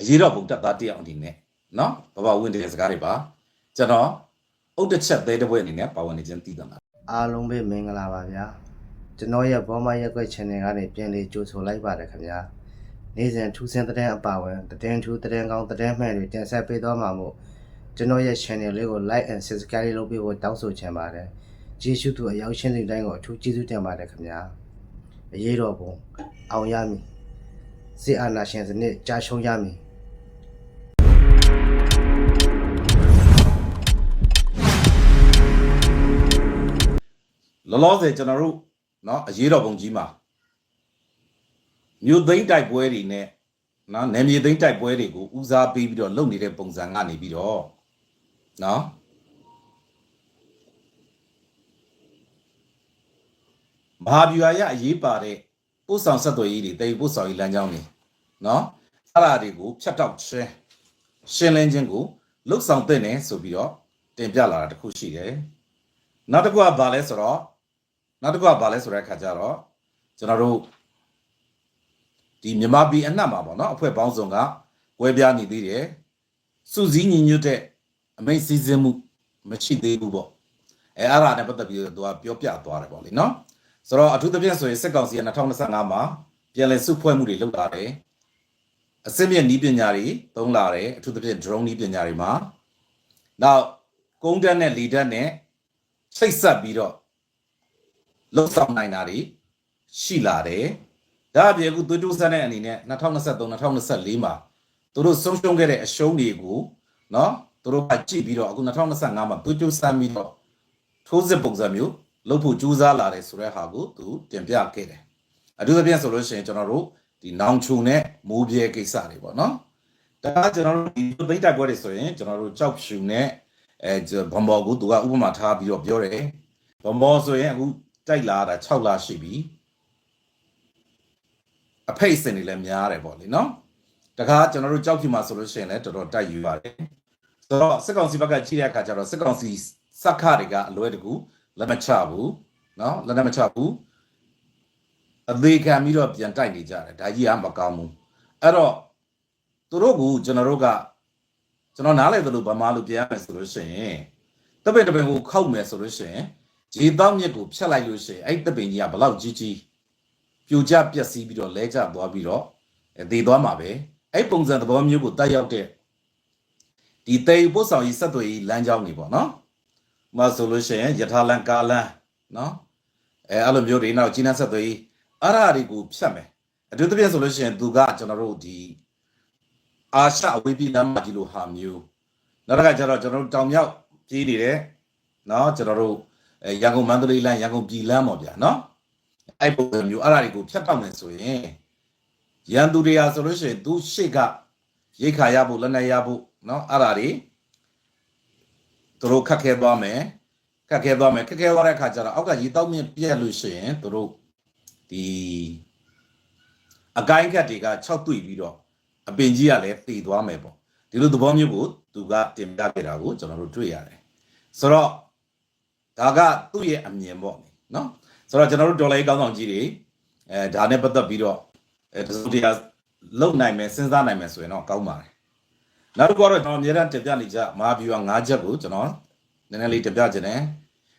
အရေးတော်ပုံတက်သားတယောက်အနေနဲ့နော်ဘဘဝင်တဲ့စကားတွေပါကျွန်တော်အုတ်တစ်ချက်သေးတဲ့ဘွဲအနေနဲ့ပါဝင်နေခြင်းတည်တယ်လားအားလုံးပဲမင်္ဂလာပါဗျာကျွန်တော်ရဲ့ဘောမရက်ွက် channel ကနေပြန်လေးကြိုဆိုလိုက်ပါတယ်ခင်ဗျာနေ့စဉ်ထူးဆန်းတဲ့အပါဝင်သတင်းထူးသတင်းကောင်းသတင်းမှန်တွေတင်ဆက်ပေးသွားမှာမို့ကျွန်တော်ရဲ့ channel လေးကို like and subscribe လုပ်ပေးဖို့တောင်းဆိုချင်ပါတယ်ကျေးဇူးတူအရောက်ရှင်းတဲ့တိုင်းကိုအထူးကျေးဇူးတင်ပါတယ်ခင်ဗျာအရေးတော်ပုံအောင်ရမည်စစ်အာဏာရှင်စနစ်ကြာရှုံးရမည် လောလောဆယ်ကျွန်တော်တို့နော်အရေးတော်ပုံကြီးမှာမြို့သိမ်းတိုက်ပွဲတွေနဲ့နော်နယ်မြေသိမ်းတိုက်ပွဲတွေကိုဦးစားပေးပြီးတော့လုပ်နေတဲ့ပုံစံကနေပြီးတော့နော်မဟာဗျူဟာရအရေးပါတဲ့ပို့ဆောင်ဆက်သွယ်ရေးတွေတိတ်ပို့ဆောင်ရေးလမ်းကြောင်းတွေနော်အဲ့ဒါတွေကိုဖြတ်တောက်ခြင်းရှင်းလင်းခြင်းကိုလှုပ်ဆောင်တဲ့နယ်ဆိုပြီးတော့တင်ပြလာတာတစ်ခုရှိတယ်နောက်တစ်ခုကဘာလဲဆိုတော့ နောက်တစ်ခုကဘာလဲဆိုတဲ့အခါကျတော့ကျွန်တော်တို့ဒီမြန်မာပြည်အနှံ့မှာပေါ့နော်အဖွဲ့ပေါင်းစုံကဝဲပြားနေသေးတယ်စုစည်းညီညွတ်တဲ့အမိတ်စည်းစင်းမှုမရှိသေးဘူးပေါ့အဲအဲ့ဒါနဲ့ပတ်သက်ပြီးတော့သူကပြောပြသွားတယ်ပေါ့လေနော်ဆိုတော့အထူးသဖြင့်ဆိုရင်စစ်ကောင်စီက2025မှာပြန်လည်စုဖွဲ့မှုတွေလုပ်လာတယ်အစစ်မြင့်နီးပညာတွေသုံးလာတယ်အထူးသဖြင့် drone နီးပညာတွေမှာနောက်ကုန်းတက်နဲ့လီတက်နဲ့ချိတ်ဆက်ပြီးတော့ လှုပ်ဆောင်နိုင်တာတွေရှိလာတယ်။ဒါအပြင်အခုသွေးတိုးဆက်တဲ့အနေနဲ့2023 2024မှာသူတို့ဆုံးရှုံးခဲ့တဲ့အရှုံးတွေကိုနော်သူတို့ကကြည့်ပြီးတော့အခု2025မှာသွေးတိုးဆက်ပြီးတော့ထိုးစစ်ပုံစံမျိုးလုပ်ဖို့ကြိုးစားလာတယ်ဆိုတဲ့ဟာကိုသူတင်ပြခဲ့တယ်။အထူးသဖြင့်ဆိုလို့ရှိရင်ကျွန်တော်တို့ဒီနောင်ချုံနဲ့မိုးပြဲကိစ္စတွေပေါ့နော်။ဒါကကျွန်တော်တို့ဒီသိမ့်တိုက်ပွဲတွေဆိုရင်ကျွန်တော်တို့ကြောက်ဖြူနဲ့အဲဘွန်ဘော်ကိုသူကဥပမာထားပြီးတော့ပြောတယ်။ဘွန်ဘော်ဆိုရင်အခု တိုက်လာတာ6လရှိပြီအဖိတ်စင်တွေလည်းများတယ်ပေါ့လေနော်တခါကျွန်တော်တို့ကြောက်ဖြူမှာဆိုလို့ရှိရင်လည်းတော်တော်တိုက်ယူပါတယ်ဆိုတော့စစ်ကောင်စီဘက်ကကြီးတဲ့အခါကျတော့စစ်ကောင်စီစက္ခတွေကအလွဲတကူလက်မချဘူးနော်လက်မချဘူးအသေးခံပြီးတော့ပြန်တိုက်နေကြတယ်ဒါကြီးကမကောင်းဘူးအဲ့တော့သူတို့ကကျွန်တော်တို့ကကျွန်တော်နားလည်သလိုဗမာလိုပြန်ရမယ်ဆိုလို့ရှိရင်တပည့်တပည့်ကိုခောက်မယ်ဆိုလို့ရှိရင် ရေတောက်မြစ်ကိုဖြတ်လိုက်လို့ရှိရင်အဲ့တပင်ကြီးကဘလောက်ကြီးကြီးပြိုကျပျက်စီးပြီးတော့လဲကျသွားပြီးတော့အဲသေသွားမှာပဲအဲ့ပုံစံသဘောမျိုးကိုတက်ရောက်တဲ့ဒီတေပို့ဆောင်ရေးဆက်သွယ်ရေးလမ်းကြောင်းတွေပေါ့နော်။မဆိုလို့ရှိရင်ယထာလန်ကာလန်နော်အဲအဲ့လိုမျိုးတွေနောက်ကြီးနှံဆက်သွယ်ရေးအဲ့ဒါတွေကိုဖြတ်မယ်။အထူးသဖြင့်ဆိုလို့ရှိရင်သူကကျွန်တော်တို့ဒီအာရှအဝေးပြည်လမ်းမကြီးလိုဟာမျိုးနောက်တစ်ခါကျတော့ကျွန်တော်တို့တောင်မြောက်ကြီးနေတယ်နော်ကျွန်တော်တို့အဲ ရန်ကုန်မန္တလေးလမ်းရန်ကုန်ပြည်လမ်းပေါ့ဗျာနော်အဲ့ပုံစံမျိုးအဲ့ဒါတွေကိုဖြတ်တောက်မယ်ဆိုရင်ရန်သူတွေဟာဆိုလို့ရှိရင်သူရှေ့ကရိတ်ခါရဖို့လက်နက်ရဖို့နော်အဲ့ဒါတွေသူတို့ခက်ခဲသွားမယ်ခက်ခဲသွားမယ်ခက်ခဲသွားတဲ့အခါကျတော့အောက်ကရေတောက်မြင့်ပြက်လို့ရှိရင်သူတို့ဒီအကိုင်းခက်တွေက6တွေ့ပြီးတော့အပင်ကြီးကလည်းတည်သွားမယ်ပေါ့ဒီလိုသဘောမျိုးကိုသူကတင်ပြခဲ့တာကိုကျွန်တော်တို့တွေ့ရတယ်ဆိုတော့ ဒါကသူ့ရဲ့အမြင်ပေါ့နော်ဆိုတော့ကျွန်တော်တို့ဒေါ်လာရေးကောင်းဆောင်ကြီးတွေအဲဒါနဲ့ပတ်သက်ပြီးတော့အဲတစုံတရာလုံနိုင်မယ်စဉ်းစားနိုင်မယ်ဆိုရင်တော့ကောင်းပါတယ်နောက်တစ်ခုကတော့ကျွန်တော်အများအားတင်ပြနေကြမဟာဗျူဟာ၅ချက်ကိုကျွန်တော်နည်းနည်းလေးတင်ပြခြင်းတယ်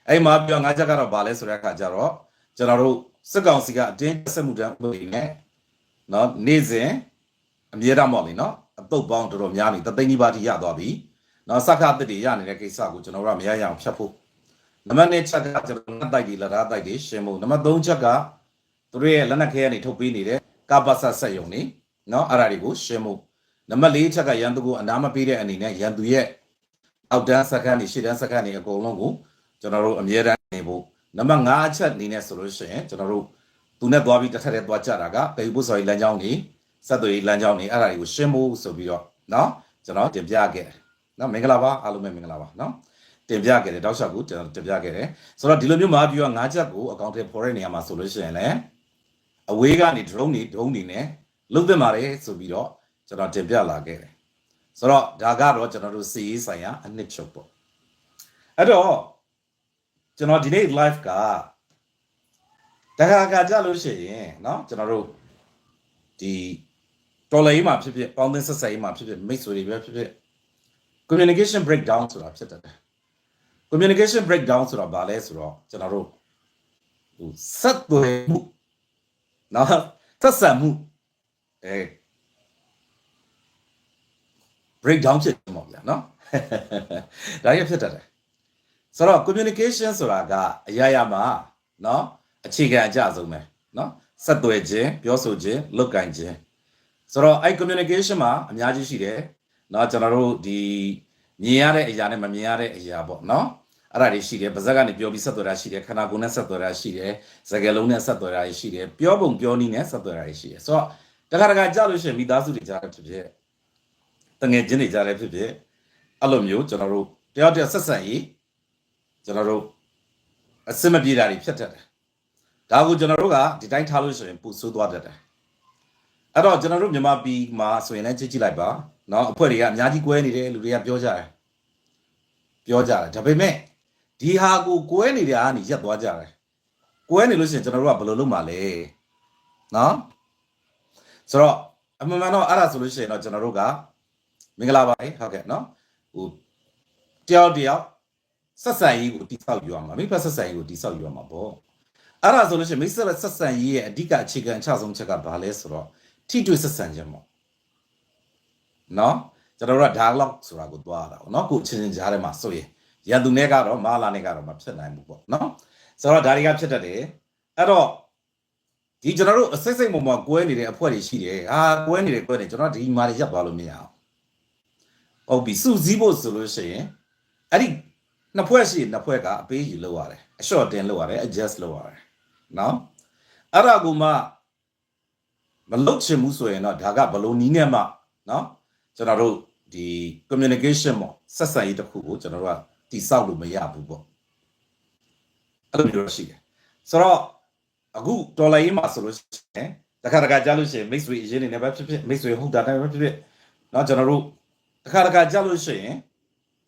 အဲ့မဟာဗျူဟာ၅ချက်ကတော့ဘာလဲဆိုတဲ့အခါကျတော့ကျွန်တော်တို့စစ်ကောင်စီကအတင်းဆက်မှုတန်းဥပဒေနဲ့နော်နေ့စဉ်အမြဲတမ်းပေါ့လေနော်အတုပ်ပေါင်းတော်တော်များနေတသိန်းနီးပါးထိရသွားပြီနော်စက္ခအသစ်တွေရနေတဲ့ကိစ္စကိုကျွန်တော်တို့ကမရရအောင်ဖြတ်ဖို့ နံပါတ်2ချက်ကကျွန်တော်လက်တိုက်တွေလက်ထားတိုက်တွေရှင်းဖို့နံပါတ်3ချက်ကသူတို့ရဲ့လက်နက်ခဲကနေထုတ်ပေးနေတဲ့ကပ္ပစဆက်ယုံနေเนาะအဲ့ဒါတွေကိုရှင်းဖို့နံပါတ်4ချက်ကရန်သူကိုအနာမပေးတဲ့အနေနဲ့ရန်သူရဲ့အောက်တန်းစက္ကန့်တွေရှေ့တန်းစက္ကန့်တွေအကုန်လုံးကိုကျွန်တော်တို့အမြဲတမ်းနေဖို့နံပါတ်5ချက်အနေနဲ့ဆိုလို့ရှိရင်ကျွန်တော်တို့သူနဲ့သွားပြီးတစ်ထက်တည်းသွားကြတာကပေပုစော်ရေးလမ်းကြောင်းတွေဆက်သွယ်ရေးလမ်းကြောင်းတွေအဲ့ဒါတွေကိုရှင်းဖို့ဆိုပြီးတော့เนาะကျွန်တော်တင်ပြခဲ့တယ်เนาะမင်္ဂလာပါအားလုံးပဲမင်္ဂလာပါเนาะ တင်ပြခဲ့တယ်တောက်လျှောက်ကိုကျွန်တော်တင်ပြခဲ့တယ်ဆိုတော့ဒီလိုမျိုးမှာပြီးတော့၅ချက်ကိုအကောင့်ထဲပေါ်တဲ့နေရာမှာဆိုလို့ရှိရင်လည်းအဝေးကနေ drone တွေ drone တွေနဲ့လုံသင့်ပါတယ်ဆိုပြီးတော့ကျွန်တော်တင်ပြလာခဲ့တယ်ဆိုတော့ဒါကတော့ကျွန်တော်တို့စီရေးဆိုင်ရာအနှစ်ချုပ်ပေါ့အဲ့တော့ကျွန်တော်ဒီနေ့ live ကတခါခါကြလို့ရှိရင်เนาะကျွန်တော်တို့ဒီ တော်လည်းမှာဖြစ်ဖြစ်ပေါင်းသင်းဆက်ဆက်ရေးမှာဖြစ်ဖြစ်မိတ်ဆွေတွေပဲဖြစ်ဖြစ် communication breakdown ဆိုတာဖြစ်တတ်တယ် communication breakdown ဆိုတာဘာလဲဆိုတော့ကျွန်တော်တို့ဟိုဆက်သွယ်မှုနော်ဆက်ဆံမှုအဲ breakdown ဖြစ်တယ်ပေါ့ဗျာနော်ဒါရဖြစ်တတ်တယ်ဆိုတော့ communication ဆိုတာကအရာရာမှာနော်အခြေခံအကျဆုံးပဲနော်ဆက်သွယ်ခြင်းပြောဆိုခြင်းလုပ်ကိုင်ခြင်းဆိုတော့အဲ့ communication မှာအများကြီးရှိတယ်နော်ကျွန်တော်တို့ဒီမြင်ရတဲ့အရာနဲ့မမြင်ရတဲ့အရာပေါ့နော် အဲ့ဒါတွေရှိတယ်ပါဇက်ကနေပြောပြီးဆက်သွယ်တာရှိတယ်ခန္ဓာကိုယ်နဲ့ဆက်သွယ်တာရှိတယ်စကားလုံးနဲ့ဆက်သွယ်တာရှိတယ်ပြောပုံပြောနည်းနဲ့ဆက်သွယ်တာရှိတယ်ဆိုတော့တခါတခါကြားလို့ရှိရင်မိသားစုတွေကြားတယ်ဖြစ်ဖြစ်တငယ်ချင်းတွေကြားတယ်ဖြစ်ဖြစ်အဲ့လိုမျိုးကျွန်တော်တို့တယောက်တယောက်ဆက်ဆံရေးကျွန်တော်တို့အစမပြေတာတွေဖြစ်တတ်တယ်ဒါကိုကျွန်တော်တို့ကဒီတိုင်းထားလို့ဆိုရင်ပူဆိုးသွားတတ်တယ်အဲ့တော့ကျွန်တော်တို့မြန်မာပြည်မှာဆိုရင်လည်းကြည့်ကြည့်လိုက်ပါเนาะအဖွဲ့တွေကအများကြီးကွဲနေတယ်လူတွေကပြောကြတယ်ပြောကြတယ်ဒါပေမဲ့ ဒီဟာကိုကွဲနေတာကနေရက်သွားကြတယ်ကွဲနေလို့ရှိရင်ကျွန်တော်တို့ကဘယ်လိုလုပ်မှာလဲနော်ဆိုတော့အမှန်မှန်တော့အဲ့ဒါဆိုလို့ရှိရင်တော့ကျွန်တော်တို့ကမင်္ဂလာပါဟုတ်ကဲ့နော်ဟိုတယောက်တယောက်ဆက်ဆံရေးကိုတိဆောက်ယူအောင်ပါမိဘဆက်ဆံရေးကိုတိဆောက်ယူအောင်ပါပေါ့အဲ့ဒါဆိုလို့ရှိရင်မိဆက်ဆက်ဆံရေးရဲ့အဓိကအခြေခံအချဆုံးချက်ကဘာလဲဆိုတော့ထိတွေ့ဆက်ဆံခြင်းပေါ့နော်ကျွန်တော်တို့က dialogue ဆိုတာကိုသွားတာပေါ့နော်ကိုအချင်းချင်းကြားထဲမှာဆိုရင် ရန်သူနဲ့ကတော့မာလာနဲ့ကတော့မဖြစ်နိုင်ဘူးပေါ့နော်ဆိုတော့ဒါတွေကဖြစ်တတ်တယ်အဲ့တော့ဒီကျွန်တော်တို့အစိတ်စိတ်ပုံမှာကွဲနေတဲ့အဖွဲ့တွေရှိတယ်ဟာကွဲနေတယ်ကွဲနေကျွန်တော်ဒီမှာရပ်သွားလို့မရအောင်ဟုတ်ပြီစုစည်းဖို့ဆိုလို့ရှိရင်အဲ့ဒီနှစ်ဖွဲ့ရှိရင်နှစ်ဖွဲ့ကအပေးယူလုပ်ရတယ်အလျှော့တင်လုပ်ရတယ် adjust လုပ်ရတယ်နော်အဲ့ဒါကူမှမလုပ်ချင်ဘူးဆိုရင်တော့ဒါကဘလို့နီးနဲ့မှနော်ကျွန်တော်တို့ဒီ communication ပေါ့ဆက်ဆံရေးတစ်ခုကိုကျွန်တော်တို့က တိဆောက်လို့မရဘူးပေါ့အဲ့လိုမျိုးရှိတယ်ဆိုတော့အခုတော်လိုင်းမှာဆိုလို့ရှိရင်တခါတခါကြားလို့ရှိရင်မိတ်ဆွေအရင်နေနဲ့ပဲဖြစ်ဖြစ်မိတ်ဆွေဟုတ်တာတိုင်းပဲဖြစ်ဖြစ်เนาะကျွန်တော်တို့တခါတခါကြားလို့ရှိရင်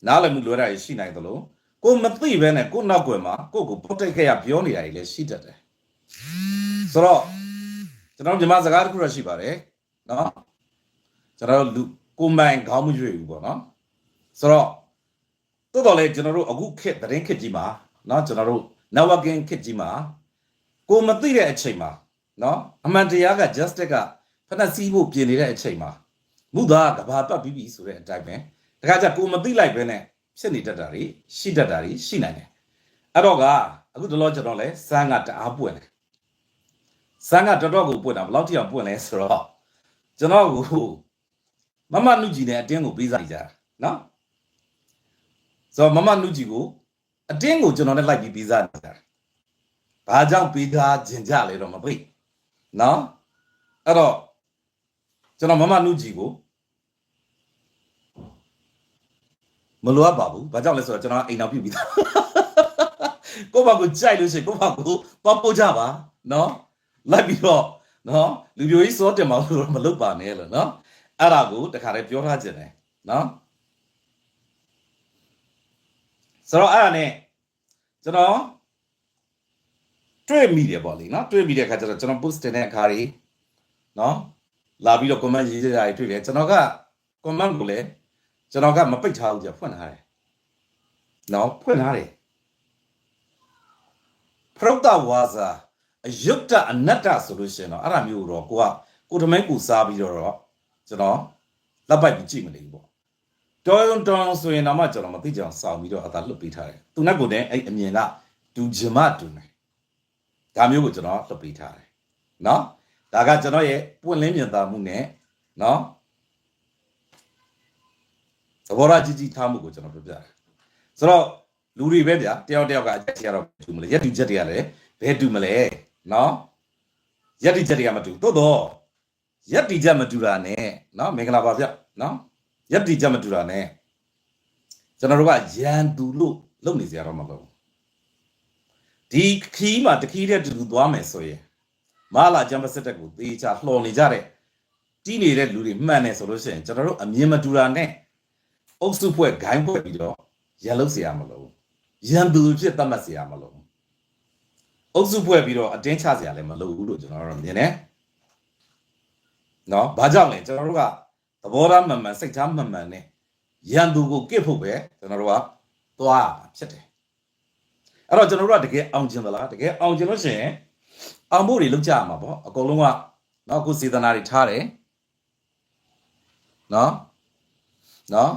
နားလည်မှုလွယ်တာရှိနိုင်သလိုကိုမသိဘဲနဲ့ကိုနောက်ွယ်မှာကိုကိုပုတ်တိတ်ခရပြောနေတာကြီးလည်းရှိတတ်တယ်ဆိုတော့ကျွန်တော်မြန်မာစကားတစ်ခုရရှိပါတယ်เนาะကျွန်တော်လူကိုမိုင်ခေါင်းမရွေဘူးပေါ့နော်ဆိုတော့ တိုးတော်လေကျွန်တော်တို့အခုခေတ်သတင်းခေတ်ကြီးမှာเนาะကျွန်တော်တို့ networking ခေတ်ကြီးမှာကိုမသိတဲ့အချိန်မှာเนาะအမှန်တရားက justice ကဖက်နှက်စီးဖို့ပြင်နေတဲ့အချိန်မှာမူသားကဘာပတ်ပြီးပြီဆိုတဲ့အတိုင်းပဲတခါကျကိုမသိလိုက်ပဲနဲ့ဖြစ်နေတတ်တာတွေရှိတတ်တာတွေရှိနိုင်တယ်အဲ့တော့ကအခုတလောကျွန်တော်လဲစမ်းကတအားပွင့်တယ်စမ်းကတော်တော်ကိုပွင့်တာဘယ်လောက်ထိအောင်ပွင့်လဲဆိုတော့ကျွန်တော်ကိုမမနုကြီးနဲ့အတင်းကိုပေးစားကြတာနော် ဆိုတော့မမနုကြီးကိုအတင်းကိုကျွန်တော်နဲ့လိုက်ပြီးပေးစားနေတာဘာကြောင့်ပေးသားခြင်းကြလဲတော့မသိနော်အဲ့တော့ကျွန်တော်မမနုကြီးကိုမလိုအပ်ပါဘူးဘာကြောင့်လဲဆိုတော့ကျွန်တော်အိမ်တော်ပြုတ်ပြီးသားကိုယ့်ဘာကိုကြိုက်လို့ရှိရင်ကိုယ့်ဘာကိုသွားပို့ကြပါနော်လိုက်ပြီးတော့နော်လူပြိုကြီးစောတင်ပါလို့မလုပ်ပါနဲ့လို့နော်အဲ့ဒါကိုတခါတည်းပြောထားခြင်းတယ်နော် ဆိုတော့အဲ့ဒါနဲ့ကျွန်တော်တွေ့မိတယ်ပေါ့လေနော်တွေ့မိတဲ့အခါကျတော့ကျွန်တော် post တင်တဲ့အခါကြီးနော်လာပြီးတော့ comment ရေးကြတာတွေတွေ့တယ်ကျွန်တော်က comment ကိုလည်းကျွန်တော်ကမပိတ်ထားဘူးကြာဖွင့်ထားတယ်နော်ဖွင့်ထားတယ်ပရုဒ္ဒဝါစာအယုတ်တအနတ္တဆိုလို့ရှိရင်တော့အဲ့ဒါမျိုးတော့ကိုကကိုတမဲကိုစားပြီးတော့ကျွန်တော်လက်ပိုက်ပြီးကြည့်မနေဘူးပေါ့ ဒေါ်ရုံဒေါ်ရုံဆိုရင်တော့မှကျွန်တော်မသိကြအောင်စောင့်ပြီးတော့အသာလွတ်ပေးထားတယ်သူနဲ့ကိုယ်တည်းအဲ့အမြင်ကဒူဂျမဒူနေဒါမျိုးကိုကျွန်တော်လွတ်ပေးထားတယ်နော်ဒါကကျွန်တော်ရဲ့ပွင့်လင်းမြင်သာမှုနဲ့နော်သဘောထားကြီးကြီးထားမှုကိုကျွန်တော်ပြပြတယ်ဆိုတော့လူတွေပဲဗျာတယောက်တယောက်ကအချက်ချက်တော့တူမလဲရက်တူချက်တွေကလည်းဘယ်တူမလဲနော်ရက်တူချက်တွေကမတူသို့တော့ရက်တူချက်မတူတာနဲ့နော်မင်္ဂလာပါဗျာနော် นาะရက်တီချက်မတူတာနဲ့ကျွန်တော်တို့ကရန်သူလို့လုပ်နေကြရတော့မဟုတ်ဘူးဒီခီးမှာတခီးတဲ့တူတူသွားမယ်ဆိုရင်မလာဂျမ်ပစက်တက်ကိုသေချာလှော်နေကြတဲ့တီးနေတဲ့လူတွေမှန်တယ်ဆိုလို့ရှိရင်ကျွန်တော်တို့အမြင်မတူတာနဲ့အုပ်စုဖွဲ့ဂိုင်းဖွဲ့ပြီးတော့ရန်လုပ်เสียရမလို့ရန်သူဖြစ်သတ်မှတ်เสียရမလို့အုပ်စုဖွဲ့ပြီးတော့အတင်းချเสียရလည်းမလုပ်ဘူးလို့ကျွန်တော်တို့မြင်တယ် နော်ဘာကြောင့်လဲကျွန်တော်တို့က သဘောထားမှန်မှန်စိတ်ထားမှန်မှန်နဲ့ရန်သူကိုကစ်ဖို့ပဲကျွန်တော်တို့ကသွားရမှာဖြစ်တယ်အဲ့တော့ကျွန်တော်တို့ကတကယ်အောင်ကျင်သလားတကယ်အောင်ကျင်လို့ရှိရင်အောင်ဖို့တွေလုပ်ကြရမှာပေါ့အကုန်လုံးကနော်အခုစေတနာတွေထားတယ်နော်နော်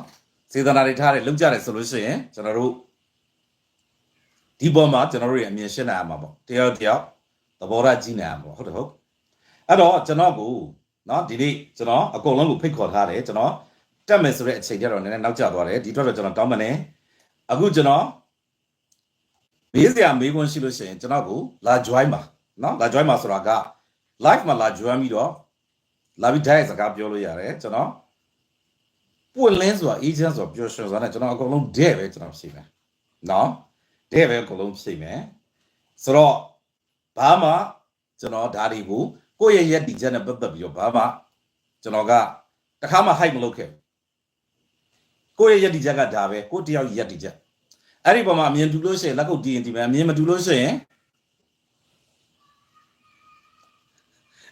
စေတနာတွေထားတယ်လုပ်ကြတယ်ဆိုလို့ရှိရင်ကျွန်တော်တို့ဒီပေါ်မှာကျွန်တော်တို့ရဲ့အမြင်ရှင်းနိုင်ရမှာပေါ့တယောက်တယောက်သဘောထားကြည့်နိုင်ရမှာပေါ့ဟုတ်တယ်ဟုတ်အဲ့တော့ကျွန်တော်ကို နော်ဒီနေ့ကျွန်တော်အကုန်လုံးကိုဖိတ်ခေါ်ထားတယ်ကျွန်တော်တက်မယ်ဆိုတဲ့အချိန်ကျတော့နည်းနည်းနောက်ကျသွားတယ်ဒီအတွက်တော့ကျွန်တော်တောင်းပန်တယ်အခုကျွန်တော်မေးစရာမေးခွန်းရှိလို့ရှိရင်ကျွန်တော်ကိုလာ join ပါနော်လာ join ပါဆိုတာက live မှာလာ join ပြီးတော့လာပြီး direct စကားပြောလို့ရတယ်ကျွန်တော်ပွင့်လင်းဆိုတာ agent ဆိုတာပြောရှင်ဆိုတာနဲ့ကျွန်တော်အကုန်လုံးတဲ့ပဲကျွန်တော်ဖြေမယ်နော်တဲ့ပဲအကုန်လုံးဖြေမယ်ဆိုတော့ဘာမှကျွန်တော်ဒါတွေကို ကိုယ့်ရဲ့ရက်ဒီချက်နဲ့ပတ်သက်ပြီးတော့ဘာမှကျွန်တော်ကတခါမှ hype မလုပ်ခဲ့ဘူးကိုယ့်ရဲ့ရက်ဒီချက်ကဒါပဲကိုယ့်တယောက်ရက်ဒီချက်အဲ့ဒီပုံမှာအမြင်တူလို့ရှိရင်လက်ကုပ်တီးရင်ဒီမယ်အမြင်မတူလို့ရှိရင်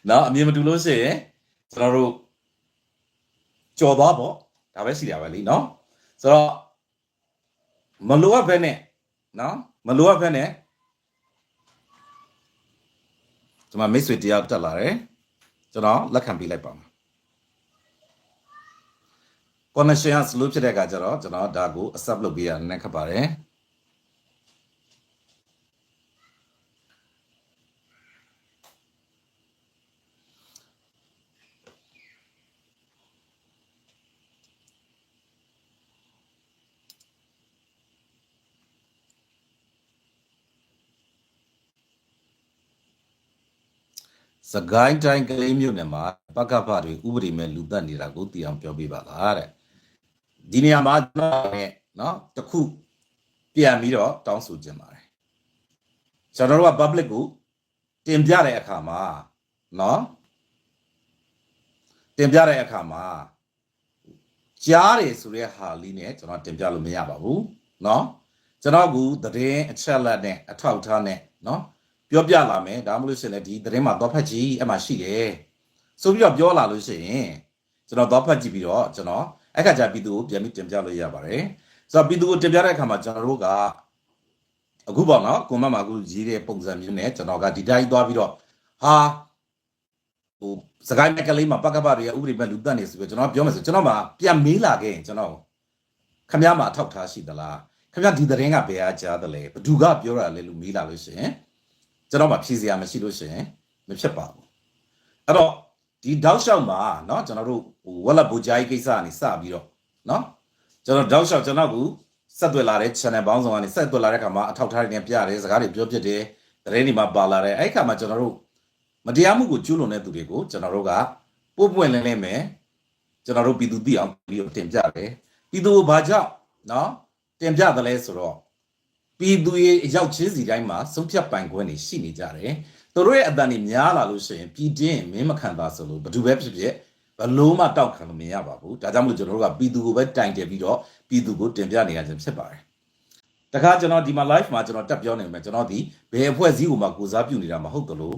နော်အမြင်မတူလို့ရှိရင်ကျွန်တော်တို့ကြော်သွားပေါ့ဒါပဲရှိတာပဲလीနော်ဆိုတော့မလိုအပ်ဘဲနဲ့နော်မလိုအပ်ဘဲနဲ့ ကျွန်မမိတ်ဆွေတယောက်တက်လာတယ်ကျွန်တော်လက်ခံပေးလိုက်ပါမယ် connection က slow ဖြစ်တဲ့အခါကျတော့ကျွန်တော်ဒါကို accept လုပ်ပေးရနည်းနည်းခက်ပါတယ် စကိုင်းတိုင်းကလေးမြို့နယ်မှာပကဖတွေဥပဒေမဲ့လူသက်နေတာကိုသိအောင်ပြောပြပါလားတဲ့ဒီနေရာမှာကျွန်တော်နဲ့နော်တစ်ခုပြန်ပြီးတော့တောင်းဆိုခြင်းပါတယ်ကျွန်တော်တို့က public ကိုတင်ပြတဲ့အခါမှာနော်တင်ပြတဲ့အခါမှာကြားတယ်ဆိုတဲ့ဟာလေးနဲ့ကျွန်တော်တင်ပြလို့မရပါဘူးနော်ကျွန်တော်ကသတင်းအချက်အလက်နဲ့အထောက်အထားနဲ့နော် ပြောပြလာမယ်ဒါမှမဟုတ်ရှင်လည်းဒီသတင်းမှာသွားဖတ်ကြည့်အဲ့မှာရှိတယ်ဆိုပြီးတော့ပြောလာလို့ရှိရင်ကျွန်တော်သွားဖတ်ကြည့်ပြီးတော့ကျွန်တော်အဲ့ခါကျပြည်သူကိုပြန်ပြီးတင်ပြလို့ရပါတယ်ဆိုတော့ပြည်သူကိုတင်ပြတဲ့အခါမှာကျွန်တော်တို့ကအခုပေါ့နော်ကွန်မန့်မှာအခုရေးတဲ့ပုံစံမျိုးနဲ့ကျွန်တော်ကဒီတိုင်းသွားပြီးတော့ဟာဟိုစကိုင်းမက်ကလေးမှာပကပတွေဥပဒေမဲ့လူတက်နေဆိုပြီးကျွန်တော်ပြောမယ်ဆိုကျွန်တော်မှပြန်မေးလာခဲ့ရင်ကျွန်တော်ခမရမှာအထောက်ထားရှိသလားခမရဒီသတင်းကဘယ်အားကြားသလဲဘသူကပြောတာလဲလို့မေးလာလို့ရှိရင် ကျွန်တော်မှဖြည့်စရာမရှိလို့ရှိရင်မဖြစ်ပါဘူးအဲ့တော့ဒီတောက်လျှောက်မှာเนาะကျွန်တော်တို့ဟိုဝက်လက်ဘူဂျာကြီးကိစ္စကနေစပြီးတော့เนาะကျွန်တော်တောက်လျှောက်ကျွန်တော်ကဆက်သွယ်လာတဲ့ channel ပေါင်းစုံကနေဆက်သွယ်လာတဲ့ခါမှာအထောက်ထားတွေနဲ့ပြရတယ်စကားတွေပြောပြတယ်သတင်းတွေမှာပါလာတယ်အဲ့ဒီခါမှာကျွန်တော်တို့မတရားမှုကိုကျူးလွန်တဲ့သူတွေကိုကျွန်တော်တို့ကပို့ပွင့်လင်းလင်းမယ်ကျွန်တော်တို့ပြည်သူသိအောင်ပြီးတော့တင်ပြတယ်ပြည်သူကိုဘာကြောင့်เนาะတင်ပြတယ်လဲဆိုတော့ ပြည်သူရဲ့အရောက်ချင်းစီတိုင်းမှာဆုံးဖြတ်ပိုင်ခွင့်တွေရှိနေကြတယ်။သူတို့ရဲ့အတန်တွေများလာလို့ရှိရင်ပြည်တင်းမင်းမခံတာဆိုလို့ဘယ်သူပဲဖြစ်ဖြစ်ဘလို့မှတောက်ခံလို့မရပါဘူး။ဒါကြောင့်မလို့ကျွန်တော်တို့ကပြည်သူကိုပဲတိုင်တယ်ပြီးတော့ပြည်သူကိုတင်ပြနေရခြင်းဖြစ်ပါတယ်။တခါကျွန်တော်ဒီမှာ live မှာကျွန်တော်တက်ပြောနေမယ်ကျွန်တော်ဒီဘယ်အဖွဲ့အစည်းကိုမှကိုစားပြုနေတာမဟုတ်တလို့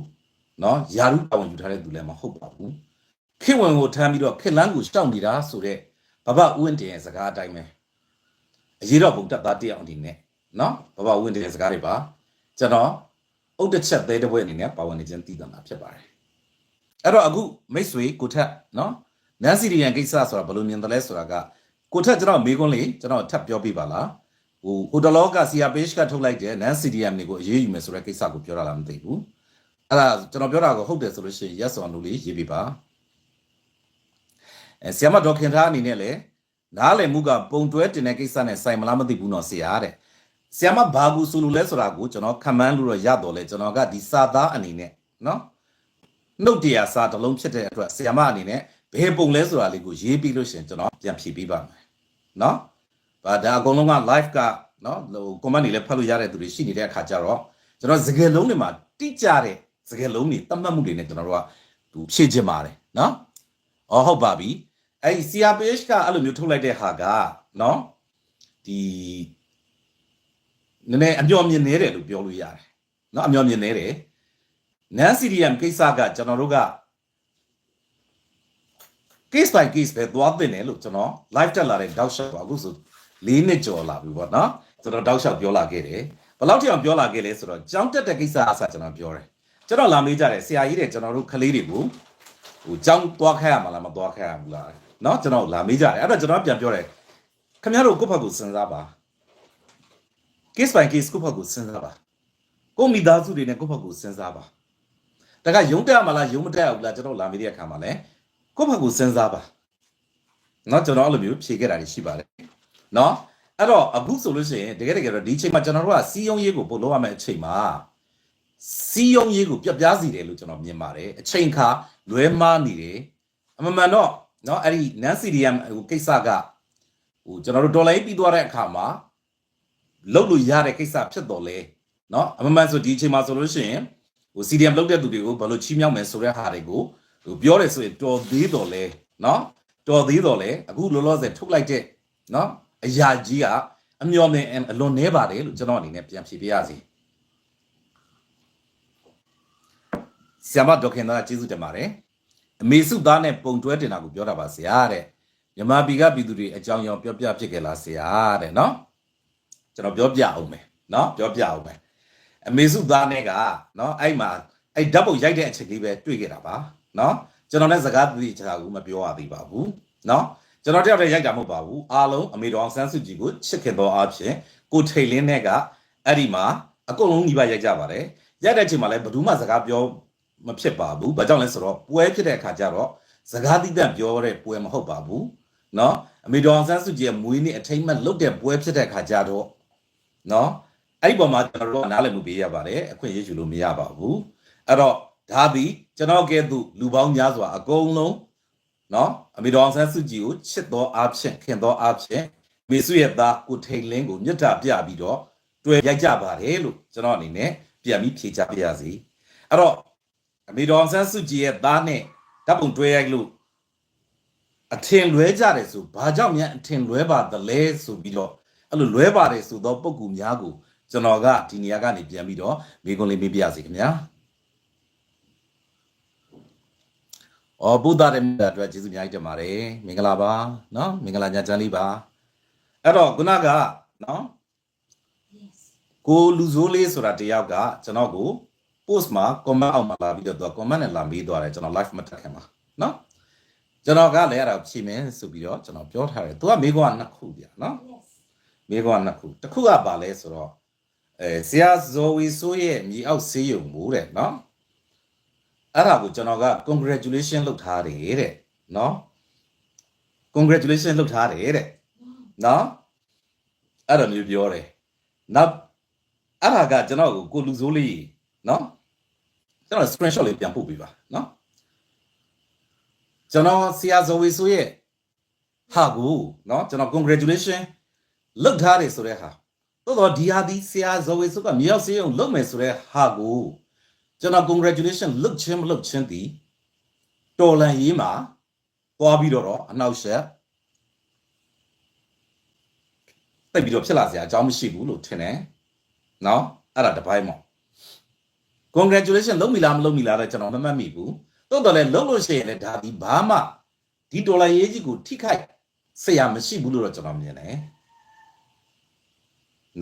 နော်ယာရုတာဝန်ယူထားတဲ့သူလည်းမဟုတ်ပါဘူး။ခေဝင်ကိုထမ်းပြီးတော့ခေလန်းကိုရှောက်နေတာဆိုတော့ဘဘဥဝင်တင်ရဲ့စကားအတိုင်းပဲအရေးတော့ဘုံတက်သားတယောက်အနေနဲ့ နော်ဘဘဝင်းတဲ့စကားတွေပါကျွန်တော်အုတ်တစ်ချက်သေးတဲ့ဘွဲအနေနဲ့ပါဝင်နေခြင်းတည်တာမှာဖြစ်ပါတယ်အဲ့တော့အခုမိတ်ဆွေကိုထက်နော်နန်စီရီယန်ကိစ္စဆိုတာဘယ်လိုမြင်တယ်လဲဆိုတာကကိုထက်ကျွန်တော်မေးခွန်းလေးကျွန်တော်ထပ်ပြောပြပါလားဟိုဟိုတလောက CRPH ကထုတ်လိုက်တဲ့နန်စီရီယန်တွေကိုအရေးယူမယ်ဆိုတဲ့ကိစ္စကိုပြောတာလားမသိဘူးအဲ့ဒါကျွန်တော်ပြောတာကိုဟုတ်တယ်ဆိုလို့ရှိရင် yes or no လေးရေးပြပါအဲဆီယမဒေါခင်ထားအနေနဲ့လေနားလည်မှုကပုံတွဲတင်တဲ့ကိစ္စနဲ့ဆိုင်မလားမသိဘူးနော်ဆရာတဲ့ ဆ iam ဘာကူဆိုလို့လဲဆိုတာကိုကျွန်တော်ခံမှန်းလို့တော့ရတော့လဲကျွန်တော်ကဒီစာသားအနေနဲ့နော်နှုတ်တရားစာတစ်လုံးဖြစ်တဲ့အတွက်ဆ iam အနေနဲ့ဘယ်ပုံလဲဆိုတာလေးကိုရေးပြီးလို့ရှရင်ကျွန်တော်ပြန်ဖြေပေးပါမယ်နော်ဘာဒါအကုန်လုံးက live ကနော်ဟို comment တွေလည်းဖတ်လို့ရတဲ့သူတွေရှိနေတဲ့အခါကျတော့ကျွန်တော်စကားလုံးတွေမှာတိကျတဲ့စကားလုံးတွေတတ်မှတ်မှုတွေနဲ့ကျွန်တော်တို့ကသူဖြည့်ချင်ပါတယ်နော်အော်ဟုတ်ပါပြီအဲ့ CRPH ကအဲ့လိုမျိုးထုတ်လိုက်တဲ့ဟာကနော်ဒီ နည်းနည်းအမျော်မြင်နေတယ်လို့ပြောလို့ရတယ်เนาะအမျော်မြင်နေတယ်နန်စီရီယမ်ကိစ္စကကျွန်တော်တို့က case by case ပဲသွားတင်တယ်လို့ကျွန်တော် live တက်လာတဲ့တောက်လျှောက်ပါအခုဆို၄နှစ်ကျော်လာပြီပေါ့နော်ကျွန်တော်တောက်လျှောက်ပြောလာခဲ့တယ်ဘယ်လောက်ထိအောင်ပြောလာခဲ့လဲဆိုတော့ကြောင်းတက်တဲ့ကိစ္စအစားကျွန်တော်ပြောတယ်ကျွန်တော်လာမေးကြတယ်ဆရာကြီးတဲ့ကျွန်တော်တို့ကလေးတွေကိုဟိုကြောင်းသွားခိုင်းရမှာလားမသွားခိုင်းရဘူးလားနော်ကျွန်တော်လာမေးကြတယ်အဲ့တော့ကျွန်တော်ပြန်ပြောတယ်ခင်ဗျားတို့ကိုယ့်ဘက်ကိုစဉ်းစားပါ case by case ကိုယ့်ဘက်ကိုစဉ်းစားပါကိုယ့်မိသားစုတွေနဲ့ကိုယ့်ဘက်ကိုစဉ်းစားပါတခါယုံတက်ရမှာလားယုံမတက်ရဘူးလားကျွန်တော်လာမေးတဲ့အခါမှာလဲကိုယ့်ဘက်ကိုစဉ်းစားပါနော်ကျွန်တော်အဲ့လိုမျိုးဖြေခဲ့တာတွေရှိပါတယ်နော်အဲ့တော့အခုဆိုလို့ရှိရင်တကယ်တကယ်တော့ဒီအချိန်မှာကျွန်တော်တို့ကစီယုံရေးကိုပို့လို့ရမယ့်အချိန်မှာစီယုံရေးကိုပြတ်ပြားစီတယ်လို့ကျွန်တော်မြင်ပါတယ်အချိန်ခါလွဲမားနေတယ်အမှန်မှန်တော့နော်အဲ့ဒီ non CDM ဟိုကိစ္စကဟိုကျွန်တော်တို့ဒေါ်လာရေးပြီးသွားတဲ့အခါမှာ လုပ်လို့ရတဲ့ကိစ္စဖြစ်တော်လဲနော်အမှန်မှန်ဆိုဒီအချိန်မှာဆိုလို့ရှိရင်ဟို CDM လုပ်တဲ့သူတွေကိုဘယ်လိုချီးမြှောက်မယ်ဆိုတဲ့ဟာတွေကိုဟိုပြောတယ်ဆိုရင်တော်သေးတော်လဲနော်တော်သေးတော်လဲအခုလောလောဆယ်ထုတ်လိုက်တဲ့နော်အရာကြီးကအမျော်မြင်အလွန်နှဲပါတယ်လို့ကျွန်တော်အနေနဲ့ပြန်ဖြေပြရစီဆရာမဒေါက်ခင်သားကျေးဇူးတင်ပါတယ်အမေစုသားနဲ့ပုံတွဲတင်တာကိုပြောတာပါဆရာတဲ့မြမပီကပြည်သူတွေအကြောင်းအရောင်ပြောပြဖြစ်ခဲ့လားဆရာတဲ့နော် ကျွန်တော်ပြောပြအောင်မယ်နော်ပြောပြအောင်မယ်အမေစုသားနဲ့ကနော်အဲ့မှာအဲ့ဓာတ်ပုံရိုက်တဲ့အချိန်လေးပဲတွေ့ခဲ့တာပါနော်ကျွန်တော်လည်းစကားသိချာဘူးမပြောရသေးပါဘူးနော်ကျွန်တော်တယောက်တည်းရိုက်တာမဟုတ်ပါဘူးအားလုံးအမေတော်အောင်ဆန်းစုကြည်ကိုချစ်ခင်သောအဖြစ်ကိုထိတ်လင်းတဲ့ကအဲ့ဒီမှာအကုန်လုံးညီပါရိုက်ကြပါတယ်ရိုက်တဲ့အချိန်မှာလည်းဘယ်သူမှစကားပြောမဖြစ်ပါဘူးဘာကြောင့်လဲဆိုတော့ပွဲဖြစ်တဲ့အခါကျတော့စကားတိတန့်ပြောတဲ့ပွဲမဟုတ်ပါဘူးနော်အမေတော်အောင်ဆန်းစုကြည်ရဲ့မွေးနေ့အထိမ်းအမှတ်လုပ်တဲ့ပွဲဖြစ်တဲ့အခါကျတော့ နော်အဲ့ဒီပုံမှာကျွန်တော်တို့ကနားလည်မှုပေးရပါတယ်အခွင့်အရေးယူလို့မရပါဘူးအဲ့တော့ဒါသည်ကျွန်တော်ကဲ့သို့လူပေါင်းများစွာအကုန်လုံးနော်အမေတော်အောင်ဆန်းစုကြည်ကိုချစ်တော်အားဖြင့်ခင်တော်အားဖြင့်မေစုရဲ့သားကိုထိန်လင်းကိုမြတ်တာပြပြီးတော့တွေ့ရိုက်ကြပါတယ်လို့ကျွန်တော်အနေနဲ့ပြန်ပြီးဖြေချပြရစီအဲ့တော့အမေတော်အောင်ဆန်းစုကြည်ရဲ့သားနဲ့ဓာတ်ပုံတွေ့ရိုက်လို့အထင်လွဲကြတယ်ဆိုဘာကြောင့်များအထင်လွဲပါသလဲဆိုပြီးတော့ အဲ့လိုလွဲပါတယ်ဆိုတော့ပုံကူများကိုကျွန်တော်ကဒီနေရာကနေပြန်ပြီးတော့မိကွန်လေးမေးပြရစီခင်ဗျာ။အော်ဘုဒ္ဓရဲ့မြတ်အတွက်ကျေးဇူးအများကြီးတင်ပါတယ်။မင်္ဂလာပါနော်မင်္ဂလာညချမ်းလေးပါ။အဲ့တော့ခုနကနော်ကိုလူစိုးလေးဆိုတာတယောက်ကကျွန်တော်ကို post မှာ comment အောက်မှာလာပြီးတော့သူက comment နဲ့လာမေးသွားတယ်ကျွန်တော် live မတက်ခင်မှာနော်ကျွန်တော်ကလည်းအဲ့ဒါဖြေမယ်ဆိုပြီးတော့ကျွန်တော်ပြောထားတယ်သူကမေးခွန်းကနှစ်ခုပြနော် မေးခွန်းကနှစ်ခုတစ်ခုကပါလဲဆိုတော့အဲဆရာဇော်ဝီဆိုးရဲ့မြေအောက်ဆေးရုံမို့တဲ့နော်အဲ့ဒါကိုကျွန်တော်က congratulation လုပ်ထားတယ်တဲ့နော် congratulation လုပ်ထားတယ်တဲ့နော်အဲ့ဒါမျိုးပြောတယ်နောက်အဲ့ဒါကကျွန်တော်ကိုကိုလူစိုးလေးနော်ကျွန်တော် screenshot လေးပြန်ပို့ပေးပါနော်ကျွန်တော်ဆရာဇော်ဝေဆိုရဲ့ဟာကိုနော်ကျွန်တော် congratulation လုတ်ထားတယ်ဆိုတဲ့ဟာသို့တော့ဒီဟာဒီဆရာဇော်ဝေစုကမြေရောက်စေးအောင်လုပ်မယ်ဆိုတဲ့ဟာကိုကျွန်တော် congratulation လုတ်ချင်းမလုတ်ချင်းဒီတော်လန်ရေးမှာသွားပြီးတော့အနောက်ရှက်တိတ်ပြီးတော့ဖြစ်လာစရာအကြောင်းမရှိဘူးလို့ထင်တယ်။နော်အဲ့ဒါတပိုင်းပေါ့။ congratulation လုံးမိလားမလုံးမိလားလဲကျွန်တော်မမှတ်မိဘူး။တိုးတော်လဲလုံးလို့ရှိရင်လည်းဒါဒီဘာမှဒီဒေါ်လာရေးကြီးကိုထိခိုက်ဆရာမရှိဘူးလို့တော့ကျွန်တော်မြင်တယ်။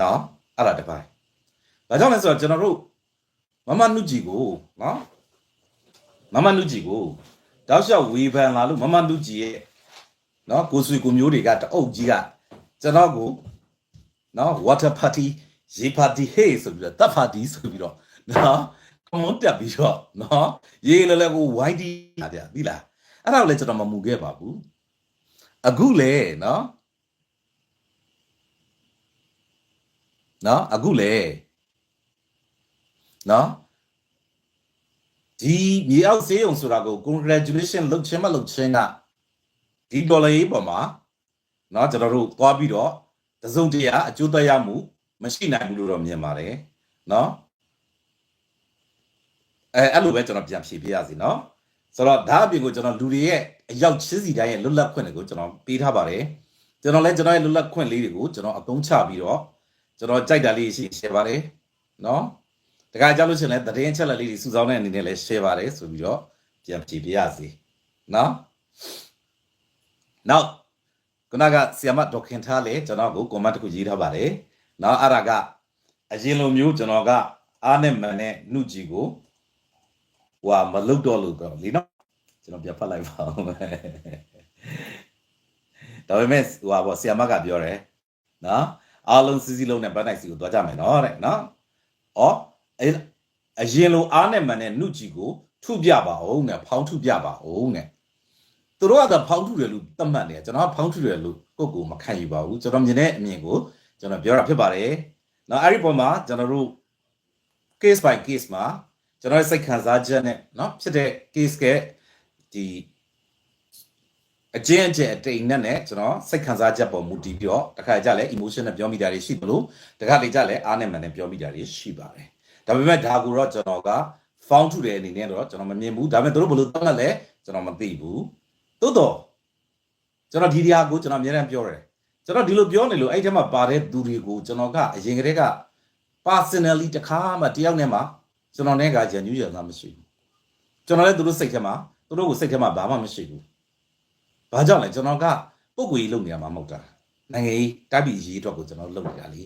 နော်အဲ့ဒါတပိုင်းဘာကြောင့်လဲဆိုတော့ကျွန်တော်တို့မမနုကြီးကိုနော်မမနုကြီးကိုတောက်လျှောက်ဝေဖန်လာလို့မမနုကြီးရဲ့နော်ကိုဆွေကိုမျိုးတွေကတအုပ်ကြီးကကျွန်တော်ကိုနော် water party ရေပါတီဟေးဆိုပြီးတော့တပ်ပါတီဆိုပြီးတော့နော်ကွန်တက်ပြီးတော့နော်ရေလည်းလည်းကို white တာဗျာသိလားအဲ့ဒါကိုလည်းကျွန်တော်မမူခဲ့ပါဘူးအခုလေနော် နော်အခုလေနော်ဒီမြေအောက်ဆေးရုံဆိုတာကို congratulation လုပ်ချင်းမလုပ်ချင်းကဒီဒေါ်လာရေးပေါ်မှာနော်ကျွန်တော်တို့သွားပြီးတော့တစုံတရာအကျိုးသက်ရောက်မှုမရှိနိုင်ဘူးလို့တော့မြင်ပါတယ်နော်အဲအဲ့လိုပဲကျွန်တော်ပြန်ဖြေပြရစီနော်ဆိုတော့ဒါအပြင်ကိုကျွန်တော်လူတွေရဲ့အရောက်ချင်းစီတိုင်းရဲ့လွတ်လပ်ခွင့်တွေကိုကျွန်တော်ပေးထားပါတယ်ကျွန်တော်လည်းကျွန်တော်ရဲ့လွတ်လပ်ခွင့်လေးတွေကိုကျွန်တော်အသုံးချပြီးတော့ ကျွန်တော်ကြိုက်တာလေးရှိ share ပါတယ်နော်တခါကြောက်လို့ရှိရင်လည်းသတင်းအချက်လက်လေးတွေစုဆောင်းတဲ့အနေနဲ့လည်း share ပါတယ်ဆိုပြီးတော့ပြန်ဖြေပြရစီနော်နောက်ခုနကဆီယမဒေါခင်ထားလေကျွန်တော်ကိုကွန်မန့်တစ်ခုရေးထားပါတယ်နော်အဲ့ဒါကအရင်လိုမျိုးကျွန်တော်ကအားနဲ့မန်နဲ့နှုတ်ကြီးကိုဟိုဟာမလုတ်တော့လို့တော့လीနော်ကျွန်တော်ပြဖတ်လိုက်ပါဦးဒါပေမဲ့ဟိုဟာပေါ့ဆီယမကပြောတယ်နော် အားလုံးစီစီလုံးနဲ့ဘတ်နိုင်စီကိုသွားကြမယ်နော်တဲ့နော်ဩအဲ့အရင်လိုအားနဲ့မန်နဲ့နှုတ်ကြီးကိုထုပြပါအောင်နဲ့ဖောင်းထုပြပါအောင်နဲ့သူတို့ကတော့ဖောင်းထုတယ်လို့သတ်မှတ်နေတယ်ကျွန်တော်ကဖောင်းထုတယ်လို့ကိုယ့်ကိုယ်မခံယူပါဘူးကျွန်တော်မြင်တဲ့အမြင်ကိုကျွန်တော်ပြောတာဖြစ်ပါတယ်။နော်အဲ့ဒီပုံမှာကျွန်တော်တို့ case by case မှာကျွန်တော်ရဲ့စိတ်ခံစားချက်နဲ့နော်ဖြစ်တဲ့ case ကဒီ အကျဉ်းအကျဉ်းအတိမ်နဲ့နဲ့ကျွန်တော်စိတ်ခံစားချက်ပေါ်မူတည်ပြီးတော့တစ်ခါကြလဲ emotion နဲ့ပြောမိတာတွေရှိသလိုတစ်ခါလေကြလဲအားနဲ့မှန်နဲ့ပြောမိတာတွေရှိပါတယ်။ဒါပေမဲ့ဒါကိုတော့ကျွန်တော်က found ထုတဲ့အနေနဲ့တော့ကျွန်တော်မမြင်ဘူးဒါပေမဲ့သူတို့ဘယ်လိုသတ်မှတ်လဲကျွန်တော်မသိဘူး။တိုးတော့ကျွန်တော်ဒီတရားကိုကျွန်တော်အများအားပြောတယ်ကျွန်တော်ဒီလိုပြောနေလို့အဲ့ထဲမှာပါတဲ့သူတွေကိုကျွန်တော်ကအရင်ကတည်းက personally တခါမှတယောက်နဲ့မှကျွန်တော်နဲ့ကကြံညူးရတာမရှိဘူးကျွန်တော်လည်းသူတို့စိတ်ထဲမှာသူတို့ကိုစိတ်ထဲမှာဘာမှမရှိဘူး ဘာကြောင့်လဲကျွန်တော်ကပုတ်ကွေလုပ်နေရမှာမဟုတ်တာနိုင်ငံရေးတိုက်ပြည်ရေးအတွက်ကိုကျွန်တော်လုပ်နေတာလေ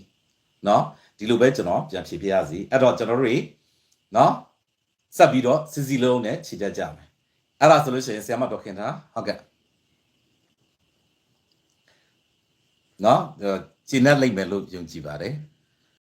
နော်ဒီလိုပဲကျွန်တော်ပြန်ဖြေပြရစီအဲ့တော့ကျွန်တော်တို့နော်ဆက်ပြီးတော့စီစီလုံးနဲ့ခြေတက်ကြမယ်အဲ့ဒါဆိုလို့ရှိရင်ဆရာမတော်ခင်တာဟုတ်ကဲ့နော်ခြေနဲ့လိုက်မယ်လို့ယုံကြည်ပါတယ်